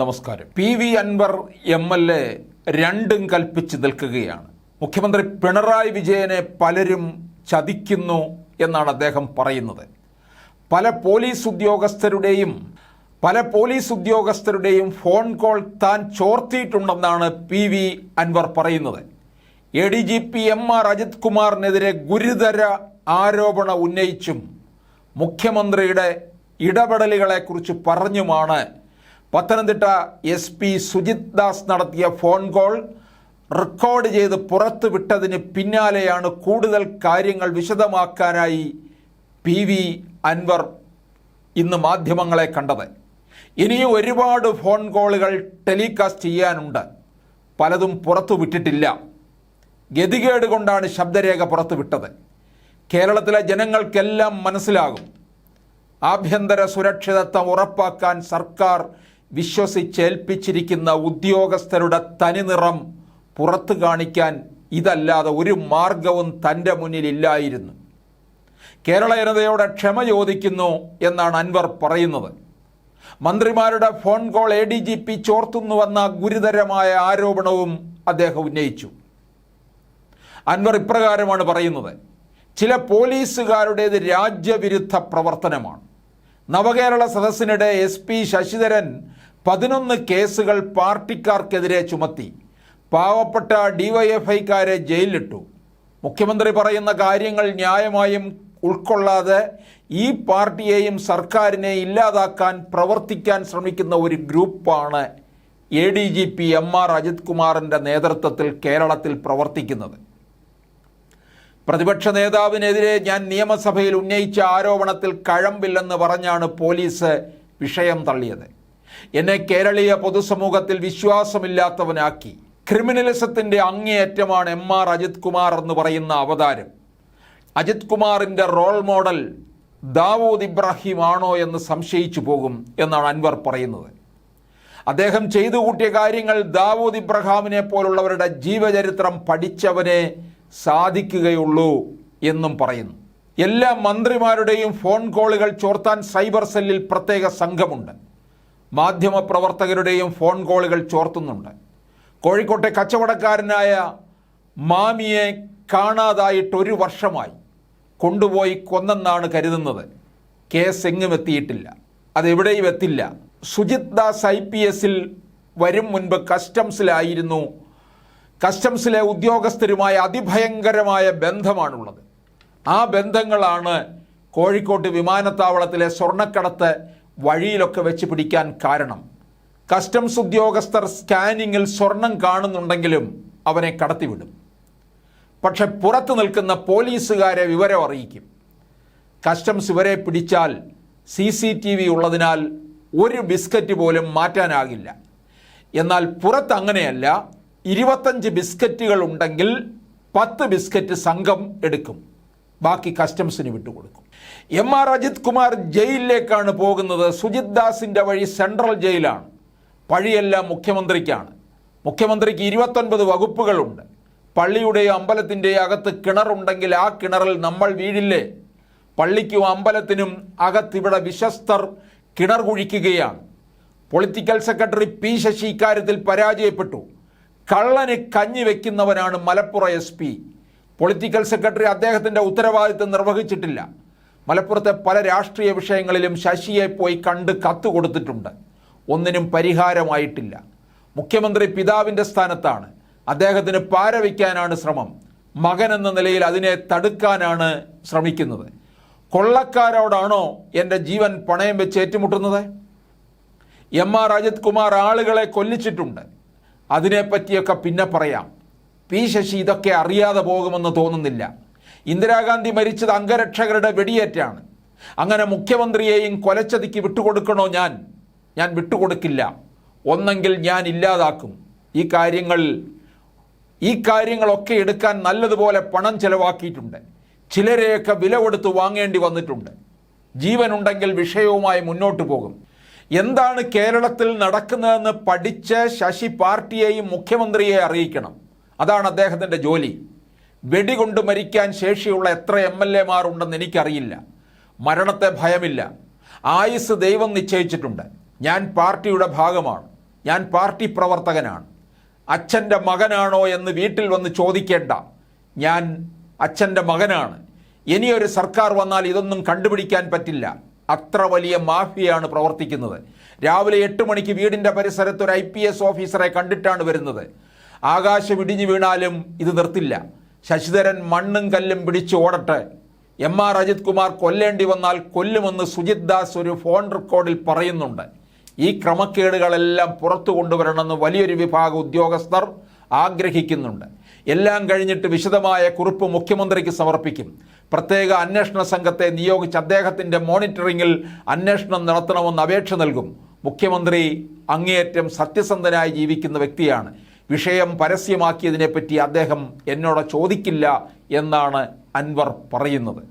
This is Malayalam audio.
നമസ്കാരം. P V Anvar M L A രണ്ടും കൽപ്പിച്ച് നിൽക്കുകയാണ്. മുഖ്യമന്ത്രി പിണറായി വിജയനെ പലരും ചതിക്കുന്നു എന്നാണ് അദ്ദേഹം പറയുന്നത്. പല പോലീസ് ഉദ്യോഗസ്ഥരുടെയും പല പോലീസ് ഉദ്യോഗസ്ഥരുടെയും ഫോൺ കോൾ താൻ ചോർത്തിയിട്ടുണ്ടെന്നാണ് പി വി അൻവർ പറയുന്നത്. A D G P M R Ajith കുമാറിനെതിരെ ഗുരുതര ആരോപണം ഉന്നയിച്ചും മുഖ്യമന്ത്രിയുടെ ഇടപെടലുകളെക്കുറിച്ച് പറഞ്ഞുമാണ് പത്തനംതിട്ട എസ് പി സുജിത് ദാസ് നടത്തിയ ഫോൺ കോൾ റെക്കോർഡ് ചെയ്ത് പുറത്തു വിട്ടതിന് പിന്നാലെയാണ് കൂടുതൽ കാര്യങ്ങൾ വിശദമാക്കാനായി പി വി അൻവർ ഇന്ന് മാധ്യമങ്ങളെ കണ്ടത്. ഇനിയും ഒരുപാട് ഫോൺ കോളുകൾ ടെലികാസ്റ്റ് ചെയ്യാനുണ്ട്. പലതും പുറത്തുവിട്ടിട്ടില്ല ഗതികേട് കൊണ്ടാണ് ശബ്ദരേഖ പുറത്തുവിട്ടത് കേരളത്തിലെ ജനങ്ങൾക്കെല്ലാം മനസ്സിലാകും. ആഭ്യന്തര സുരക്ഷിതത്വം ഉറപ്പാക്കാൻ സർക്കാർ വിശ്വസിച്ചേൽപ്പിച്ചിരിക്കുന്ന ഉദ്യോഗസ്ഥരുടെ തനിനിറം പുറത്തു കാണിക്കാൻ ഇതല്ലാതെ ഒരു മാർഗവും തന്റെ മുന്നിലില്ലായിരുന്നു കേരള ജനതയോടെ ക്ഷമ ചോദിക്കുന്നു എന്നാണ് അൻവർ പറയുന്നത്. മന്ത്രിമാരുടെ phone call A D G P ചോർത്തുന്നുവെന്ന ഗുരുതരമായ ആരോപണവും അദ്ദേഹം ഉന്നയിച്ചു. അൻവർ ഇപ്രകാരമാണ് പറയുന്നത്. ചില പോലീസുകാരുടേത് രാജ്യവിരുദ്ധ പ്രവർത്തനമാണ്. നവകേരള സദസ്സിനിടെ എസ് പി ശശിധരൻ പതിനൊന്ന് കേസുകൾ പാർട്ടിക്കാർക്കെതിരെ ചുമത്തി. പാവപ്പെട്ട ഡിവൈഎഫ്ഐക്കാരെ ജയിലിലിട്ടു. മുഖ്യമന്ത്രി പറയുന്ന കാര്യങ്ങൾ ന്യായമായും ഉൾക്കൊള്ളാതെ ഈ പാർട്ടിയെയും സർക്കാരിനെ ഇല്ലാതാക്കാൻ പ്രവർത്തിക്കാൻ ശ്രമിക്കുന്ന ഒരു ഗ്രൂപ്പാണ് A D G P M R Ajith കുമാറിന്റെ നേതൃത്വത്തിൽ കേരളത്തിൽ പ്രവർത്തിക്കുന്നത്. പ്രതിപക്ഷ നേതാവിനെതിരെ ഞാൻ നിയമസഭയിൽ ഉന്നയിച്ച ആരോപണത്തിൽ കഴമ്പില്ലെന്ന് പറഞ്ഞാണ് പോലീസ് വിഷയം തള്ളിയത്. എന്നെ കേരളീയ പൊതുസമൂഹത്തിൽ വിശ്വാസമില്ലാത്തവനാക്കി. ക്രിമിനലിസത്തിന്റെ അങ്ങേയറ്റമാണ് എം ആർ അജിത് കുമാർ എന്ന് പറയുന്ന അവതാരം. അജിത് കുമാറിന്റെ റോൾ മോഡൽ ദാവൂദ് ഇബ്രാഹിം ആണോ എന്ന് സംശയിച്ചു പോകും എന്നാണ് അൻവർ പറയുന്നത്. അദ്ദേഹം ചെയ്തു കൂട്ടിയ കാര്യങ്ങൾ ദാവൂദ് ഇബ്രഹാമിനെ പോലുള്ളവരുടെ ജീവചരിത്രം പഠിച്ചവനെ സാധിക്കുകയുള്ളൂ എന്നും പറയുന്നു. എല്ലാ മന്ത്രിമാരുടെയും ഫോൺ കോളുകൾ ചോർത്താൻ സൈബർ സെല്ലിൽ പ്രത്യേക സംഘമുണ്ട്. മാധ്യമപ്രവർത്തകരുടെയും ഫോൺ കോളുകൾ ചോർത്തുന്നുണ്ട്. കോഴിക്കോട്ടെ കച്ചവടക്കാരനായ മാമിയെ കാണാതായിട്ട് ഒരു വർഷമായി കൊണ്ടുപോയി കൊന്നെന്നാണ് കരുതുന്നത്. കേസ് എങ്ങും എത്തിയിട്ടില്ല. അതെവിടെയും എത്തില്ല. സുജിത് ദാസ് ഐ പി എസിൽ വരും മുൻപ് കസ്റ്റംസിലായിരുന്നു. കസ്റ്റംസിലെ ഉദ്യോഗസ്ഥരുമായി അതിഭയങ്കരമായ ബന്ധമാണുള്ളത്. ആ ബന്ധങ്ങളാണ് കോഴിക്കോട്ട് വിമാനത്താവളത്തിലെ സ്വർണക്കടത്ത് വഴിയിലൊക്കെ വെച്ച് പിടിക്കാൻ കാരണം. കസ്റ്റംസ് ഉദ്യോഗസ്ഥർ സ്കാനിങ്ങിൽ സ്വർണം കാണുന്നുണ്ടെങ്കിലും അവനെ കടത്തിവിടും. പക്ഷെ പുറത്തു നിൽക്കുന്ന പോലീസുകാരെ വിവരം അറിയിക്കും. കസ്റ്റംസ് ഇവരെ പിടിച്ചാൽ സി സി ടി വി ഉള്ളതിനാൽ ഒരു ബിസ്ക്കറ്റ് പോലും മാറ്റാനാകില്ല. എന്നാൽ പുറത്ത് അങ്ങനെയല്ല ഇരുപത്തഞ്ച് ബിസ്ക്കറ്റുകൾ ഉണ്ടെങ്കിൽ പത്ത് ബിസ്ക്കറ്റ് സംഘം എടുക്കും. ബാക്കി കസ്റ്റംസിന് വിട്ടുകൊടുക്കും. എം ആർ അജിത് കുമാർ ജയിലിലേക്കാണ് പോകുന്നത്. സുജിത് ദാസിന്റെ വഴി സെൻട്രൽ ജയിലാണ് പഴിയെല്ലാം മുഖ്യമന്ത്രിക്കാണ്. മുഖ്യമന്ത്രിക്ക് ഇരുപത്തൊൻപത് വകുപ്പുകളുണ്ട്. പള്ളിയുടെയോ അമ്പലത്തിന്റെയോ അകത്ത് കിണറുണ്ടെങ്കിൽ ആ കിണറിൽ നമ്മൾ വീഴില്ലേ? പള്ളിക്കും അമ്പലത്തിനും അകത്തിവിടെ വിശ്വസ്തർ കിണർ കുഴിക്കുകയാണ്. പൊളിറ്റിക്കൽ സെക്രട്ടറി പി ശശി ഇക്കാര്യത്തിൽ പരാജയപ്പെട്ടു. കള്ളന് കഞ്ഞി വെക്കുന്നവനാണ് മലപ്പുറം എസ് പൊളിറ്റിക്കൽ സെക്രട്ടറി അദ്ദേഹത്തിന്റെ ഉത്തരവാദിത്വം നിർവഹിച്ചിട്ടില്ല. മലപ്പുറത്തെ പല രാഷ്ട്രീയ വിഷയങ്ങളിലും ശശിയെ പോയി കണ്ട് കത്ത് കൊടുത്തിട്ടുണ്ട്. ഒന്നിനും പരിഹാരമായിട്ടില്ല. മുഖ്യമന്ത്രി പിതാവിന്റെ സ്ഥാനത്താണ്. അദ്ദേഹത്തിന് പാരവയ്ക്കാനാണ് ശ്രമം. മകൻ എന്ന നിലയിൽ അതിനെ തടുക്കാനാണ് ശ്രമിക്കുന്നത്. കൊള്ളക്കാരോടാണോ എന്റെ ജീവൻ പണയം വെച്ച് ഏറ്റുമുട്ടുന്നത്? എം ആർ അജിത് കുമാർ ആളുകളെ കൊല്ലിച്ചിട്ടുണ്ട്. അതിനെപ്പറ്റിയൊക്കെ പിന്നെ പറയാം. പി ശശി ഇതൊക്കെ അറിയാതെ പോകുമെന്ന് തോന്നുന്നില്ല. ഇന്ദിരാഗാന്ധി മരിച്ചത് അംഗരക്ഷകരുടെ വെടിയേറ്റാണ്. അങ്ങനെ മുഖ്യമന്ത്രിയെയും കൊലച്ചതിക്ക് വിട്ടുകൊടുക്കണോ ഞാൻ? ഞാൻ വിട്ടുകൊടുക്കില്ല. ഒന്നെങ്കിൽ ഞാൻ ഇല്ലാതാക്കും. ഈ കാര്യങ്ങൾ ഈ കാര്യങ്ങളൊക്കെ എടുക്കാൻ നല്ലതുപോലെ പണം ചെലവാക്കിയിട്ടുണ്ട്. ചിലരെയൊക്കെ വില കൊടുത്ത് വാങ്ങേണ്ടി വന്നിട്ടുണ്ട്. ജീവനുണ്ടെങ്കിൽ വിഷയവുമായി മുന്നോട്ട് പോകും. എന്താണ് കേരളത്തിൽ നടക്കുന്നതെന്ന് പഠിച്ച് ശശി പാർട്ടിയെയും മുഖ്യമന്ത്രിയെ അറിയിക്കണം. അതാണ് അദ്ദേഹത്തിന്റെ ജോലി. വെടികൊണ്ട് മരിക്കാൻ ശേഷിയുള്ള എത്ര എം എൽ എമാർ ഉണ്ടെന്ന് എനിക്കറിയില്ല. മരണത്തെ ഭയമില്ല. ആയുസ് ദൈവം നിശ്ചയിച്ചിട്ടുണ്ട്. ഞാൻ പാർട്ടിയുടെ ഭാഗമാണ്. ഞാൻ പാർട്ടി പ്രവർത്തകനാണ്. അച്ഛന്റെ മകനാണോ എന്ന് വീട്ടിൽ വന്ന് ചോദിക്കേണ്ട. ഞാൻ അച്ഛന്റെ മകനാണ്. ഇനിയൊരു സർക്കാർ വന്നാൽ ഇതൊന്നും കണ്ടുപിടിക്കാൻ പറ്റില്ല. അത്ര വലിയ മാഫിയാണ് പ്രവർത്തിക്കുന്നത്. രാവിലെ എട്ട് മണിക്ക് വീടിന്റെ പരിസരത്ത് ഒരു ഐ പി എസ് ഓഫീസറെ കണ്ടിട്ടാണ് വരുന്നത്. ആകാശം ഇടിഞ്ഞു വീണാലും ഇത് നിർത്തില്ല. ശശിധരൻ മണ്ണും കല്ലും പിടിച്ച് ഓടട്ടെ. എം ആർ അജിത് കുമാർ കൊല്ലേണ്ടി വന്നാൽ കൊല്ലുമെന്ന് സുജിത് ദാസ് ഒരു ഫോൺ റെക്കോർഡിൽ പറയുന്നുണ്ട്. ഈ ക്രമക്കേടുകളെല്ലാം പുറത്തു കൊണ്ടുവരണമെന്ന് വലിയൊരു വിഭാഗം ഉദ്യോഗസ്ഥർ ആഗ്രഹിക്കുന്നുണ്ട്. എല്ലാം കഴിഞ്ഞിട്ട് വിശദമായ കുറിപ്പ് മുഖ്യമന്ത്രിക്ക് സമർപ്പിക്കും. പ്രത്യേക അന്വേഷണ സംഘത്തെ നിയോഗിച്ച് അദ്ദേഹത്തിന്റെ മോണിറ്ററിംഗിൽ അന്വേഷണം നടത്തണമെന്ന് അപേക്ഷ നൽകും. മുഖ്യമന്ത്രി അങ്ങേയറ്റം സത്യസന്ധനായി ജീവിക്കുന്ന വ്യക്തിയാണ്. വിഷയം പരസ്യമാക്കിയതിനെപ്പറ്റി അദ്ദേഹം എന്നോട് ചോദിക്കില്ല എന്നാണ് അൻവർ പറയുന്നത്.